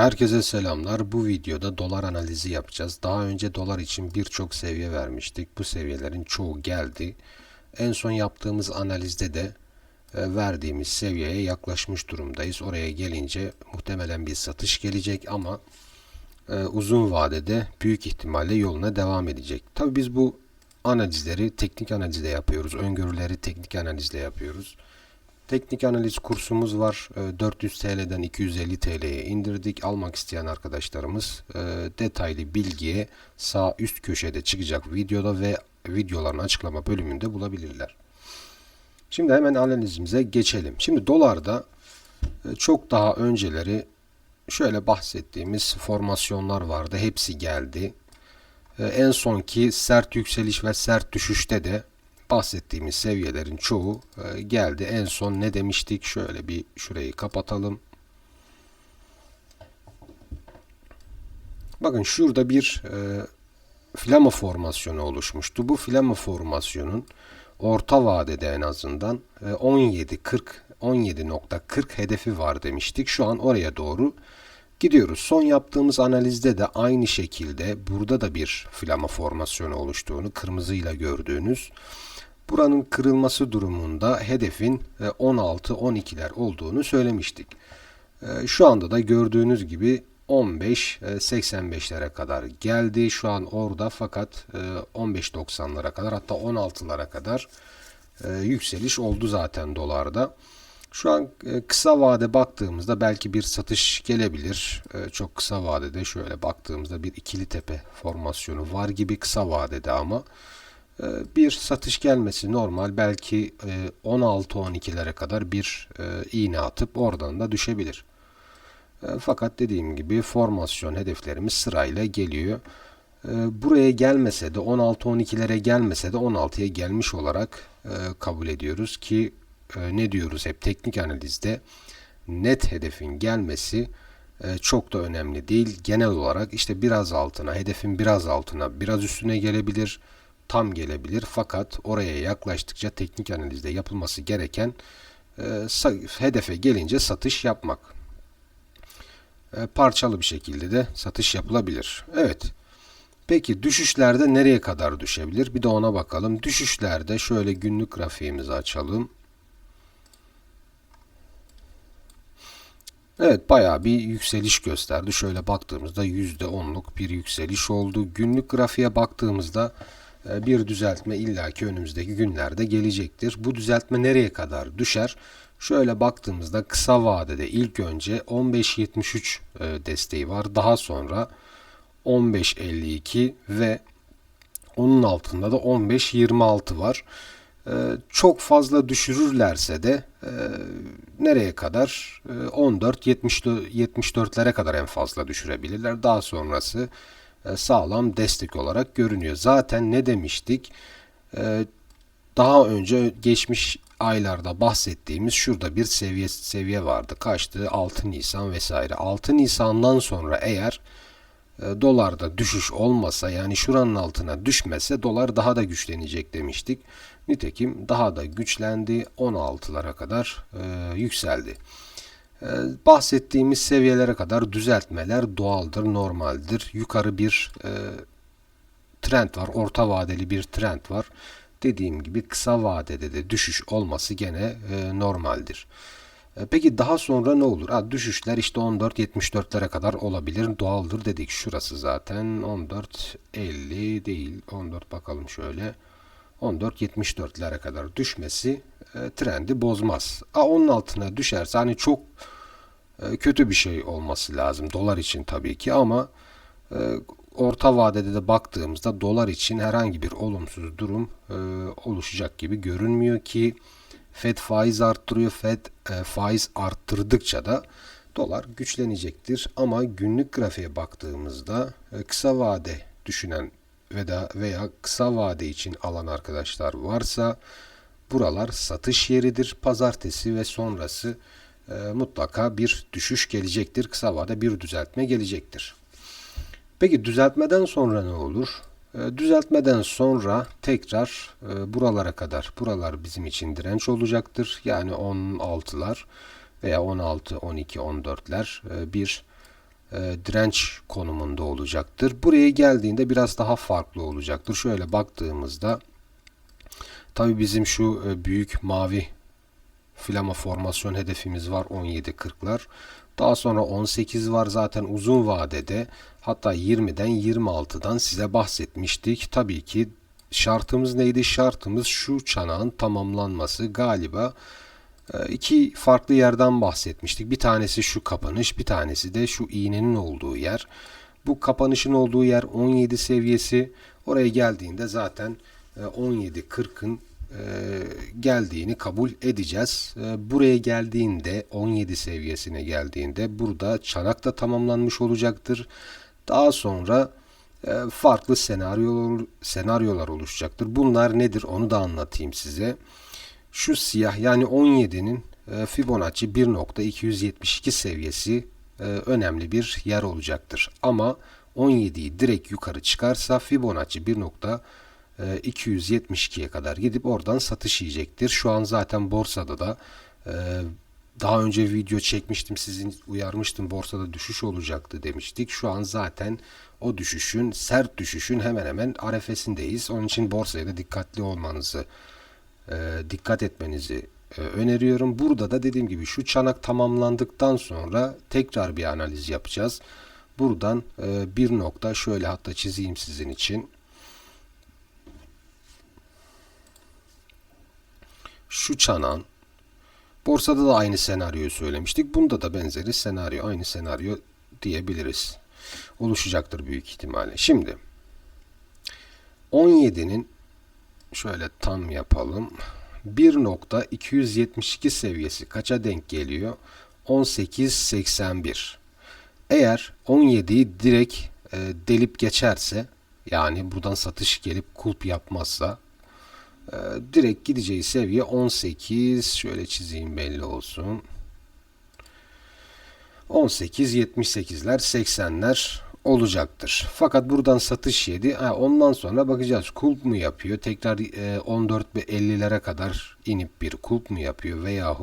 Herkese selamlar. Bu videoda dolar analizi yapacağız. Daha önce dolar için birçok seviye vermiştik. Bu seviyelerin çoğu geldi. En son yaptığımız analizde de e, verdiğimiz seviyeye yaklaşmış durumdayız. Oraya gelince muhtemelen bir satış gelecek ama e, uzun vadede büyük ihtimalle yoluna devam edecek. Tabii biz bu analizleri teknik analizle yapıyoruz. Öngörüleri teknik analizle yapıyoruz. Teknik analiz kursumuz var. E, 400 TL'den 250 TL'ye indirdik. Almak isteyen arkadaşlarımız e, detaylı bilgiye sağ üst köşede çıkacak videoda ve videoların açıklama bölümünde bulabilirler. Şimdi hemen analizimize geçelim. Şimdi dolarda e, çok daha önceleri şöyle bahsettiğimiz formasyonlar vardı. Hepsi geldi. E, En sonki sert yükseliş ve sert düşüşte de bahsettiğimiz seviyelerin çoğu e, geldi. En son ne demiştik? Şöyle bir şurayı kapatalım. Bakın şurada bir e, flama formasyonu oluşmuştu. Bu flama formasyonun orta vadede en azından e, 17.40 17.40 hedefi var demiştik. Şu an oraya doğru gidiyoruz. Son yaptığımız analizde de aynı şekilde burada da bir flama formasyonu oluştuğunu kırmızıyla gördüğünüz buranın kırılması durumunda hedefin 16-12'ler olduğunu söylemiştik. E, Şu anda da gördüğünüz gibi 15-85'lere kadar geldi. Şu an orada fakat e, 15-90'lara kadar hatta 16'lara kadar e, yükseliş oldu zaten dolarda. Şu an e, kısa vade baktığımızda belki bir satış gelebilir. E, Çok kısa vadede şöyle baktığımızda bir ikili tepe formasyonu var gibi kısa vadede ama e, bir satış gelmesi normal. Belki e, 16-12'lere kadar bir e, iğne atıp oradan da düşebilir. E, Fakat dediğim gibi formasyon hedeflerimiz sırayla geliyor. E, Buraya gelmese de 16-12'lere gelmese de 16'ya gelmiş olarak e, kabul ediyoruz ki e, ne diyoruz hep teknik analizde net hedefin gelmesi e, çok da önemli değil. Genel olarak işte biraz altına, hedefin biraz altına, biraz üstüne gelebilir, tam gelebilir. Fakat oraya yaklaştıkça teknik analizde yapılması gereken e, hedefe gelince satış yapmak e, parçalı bir şekilde de satış yapılabilir. Evet. Peki düşüşlerde nereye kadar düşebilir? Bir de ona bakalım. Düşüşlerde şöyle günlük grafiğimizi açalım. Evet bayağı bir yükseliş gösterdi. Şöyle baktığımızda %10'luk bir yükseliş oldu. Günlük grafiğe baktığımızda bir düzeltme illaki önümüzdeki günlerde gelecektir. Bu düzeltme nereye kadar düşer? Şöyle baktığımızda kısa vadede ilk önce 15.73 e, desteği var. Daha sonra 15.52 ve onun altında da 15.26 var. E, Çok fazla düşürürlerse de e, nereye kadar? E, 14-74'lere kadar en fazla düşürebilirler. Daha sonrası sağlam destek olarak görünüyor. Zaten ne demiştik? E, Daha önce geçmiş aylarda bahsettiğimiz şurada bir seviye seviye vardı. Kaçtı? 6 Nisan vesaire. 6 Nisan'dan sonra eğer e, dolarda düşüş olmasa yani şuranın altına düşmese dolar daha da güçlenecek demiştik. Nitekim daha da güçlendi 16'lara kadar e, yükseldi. E, bahsettiğimiz seviyelere kadar düzeltmeler doğaldır, normaldir. Yukarı bir e, trend var, orta vadeli bir trend var. Dediğim gibi kısa vadede de düşüş olması gene e, normaldir. E, Peki daha sonra ne olur? Ha, düşüşler işte 14.74'lere kadar olabilir. Doğaldır dedik. Şurası zaten 14.50 değil. 14 bakalım şöyle. 14.74'lere kadar düşmesi e, trendi bozmaz. Ha, onun altına düşerse hani çok e, kötü bir şey olması lazım. Dolar için tabii ki ama e, orta vadede de baktığımızda dolar için herhangi bir olumsuz durum e, oluşacak gibi görünmüyor ki Fed faiz arttırıyor. Fed e, faiz arttırdıkça da dolar güçlenecektir. Ama günlük grafiğe baktığımızda e, kısa vade düşünen ve da veya kısa vade için alan arkadaşlar varsa buralar satış yeridir. Pazartesi ve sonrası e, mutlaka bir düşüş gelecektir. Kısa vade bir düzeltme gelecektir. Peki düzeltmeden sonra ne olur? E, Düzeltmeden sonra tekrar e, buralara kadar, buralar bizim için direnç olacaktır. Yani 16'lar veya 16, 12, 14'ler e, bir e, direnç konumunda olacaktır. Buraya geldiğinde biraz daha farklı olacaktır. Şöyle baktığımızda tabi bizim şu e, büyük mavi flama formasyon hedefimiz var 17.40'lar. Daha sonra 18 var zaten uzun vadede. Hatta 20'den 26'dan size bahsetmiştik. Tabii ki şartımız neydi? Şartımız şu çanağın tamamlanması. Galiba iki farklı yerden bahsetmiştik. Bir tanesi şu kapanış, bir tanesi de şu iğnenin olduğu yer. Bu kapanışın olduğu yer 17 seviyesi. Oraya geldiğinde zaten 17.40'ın e, geldiğini kabul edeceğiz. E, Buraya geldiğinde 17 seviyesine geldiğinde burada çanak da tamamlanmış olacaktır. Daha sonra e, farklı senaryolar, senaryolar oluşacaktır. Bunlar nedir onu da anlatayım size. Şu siyah yani 17'nin e, Fibonacci 1.272 seviyesi e, önemli bir yer olacaktır. Ama 17'yi direkt yukarı çıkarsa Fibonacci 1.272'ye kadar gidip oradan satış yiyecektir. Şu an zaten borsada da e, daha önce video çekmiştim sizin uyarmıştım borsada düşüş olacaktı demiştik. Şu an zaten o düşüşün sert düşüşün hemen hemen arefesindeyiz. Onun için borsaya da dikkatli olmanızı e, dikkat etmenizi e, öneriyorum. Burada da dediğim gibi şu çanak tamamlandıktan sonra tekrar bir analiz yapacağız. Buradan e, bir nokta şöyle hatta çizeyim sizin için. Şu çanan borsada da aynı senaryoyu söylemiştik. Bunda da benzeri senaryo, aynı senaryo diyebiliriz. Oluşacaktır büyük ihtimalle. Şimdi 17'nin şöyle tam yapalım. 1.272 seviyesi kaça denk geliyor? 18.81. Eğer 17'yi direkt e, delip geçerse yani buradan satış gelip kulp yapmazsa e, direkt gideceği seviye 18 şöyle çizeyim belli olsun. 18 78'ler 80'ler olacaktır. Fakat buradan satış yedi. Ha, ondan sonra bakacağız kulp mu yapıyor? Tekrar e, 14 ve 50'lere kadar inip bir kulp mu yapıyor veyahut